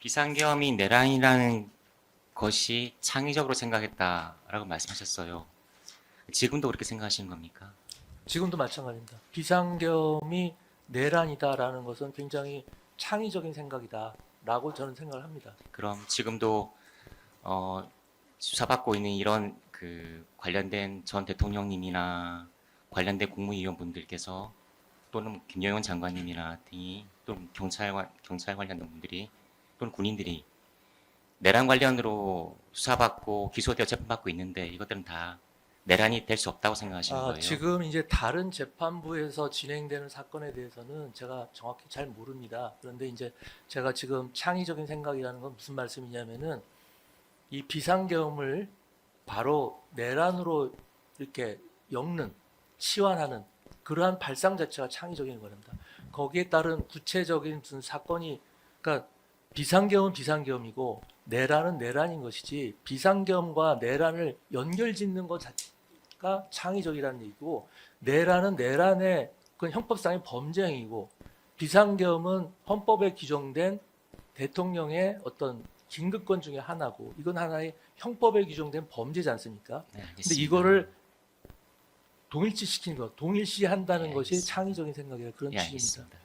비상계엄이 내란이라는 것이 창의적으로 생각했다라고 말씀하셨어요. 지금도 그렇게 생각하시는 겁니까? 지금도 마찬가지입니다. 비상겸이 내란이다라는 것은 굉장히 창의적인 생각이다라고 저는 생각을 합니다. 그럼 지금도 어, 수사받고 있는 이런 그 관련된 전 대통령님이나 관련된 국무위원분들께서 또는 김영현 장관님이나 등이 또는 경찰 관- 경찰 관련된 분들이 또는 군인들이 내란 관련으로 수사받고 기소되어 재판받고 있는데 이것들은 다 내란이 될 수 없다고 생각하시는 아, 거예요? 지금 이제 다른 재판부에서 진행되는 사건에 대해서는 제가 정확히 잘 모릅니다. 그런데 이제 제가 지금 창의적인 생각이라는 건 무슨 말씀이냐면은 이 비상계엄을 바로 내란으로 이렇게 엮는 치환하는 그러한 발상 자체가 창의적인 겁니다. 거기에 따른 구체적인 무슨 사건이 그러니까 비상계엄은 비상계엄이고 내란은 내란인 것이지 비상계엄과 내란을 연결짓는 것 자체가 창의적이라는 얘기고 내란은 내란의 그 형법상의 범죄 행위고 비상계엄은 헌법에 규정된 대통령의 어떤 긴급권 중에 하나고 이건 하나의 형법에 규정된 범죄지 않습니까? 네, 근데. 이거를 동일시시키는 것, 동일시한다는 예, 것이. 창의적인 생각이라 그런 예, 취지입니다. 알겠습니다.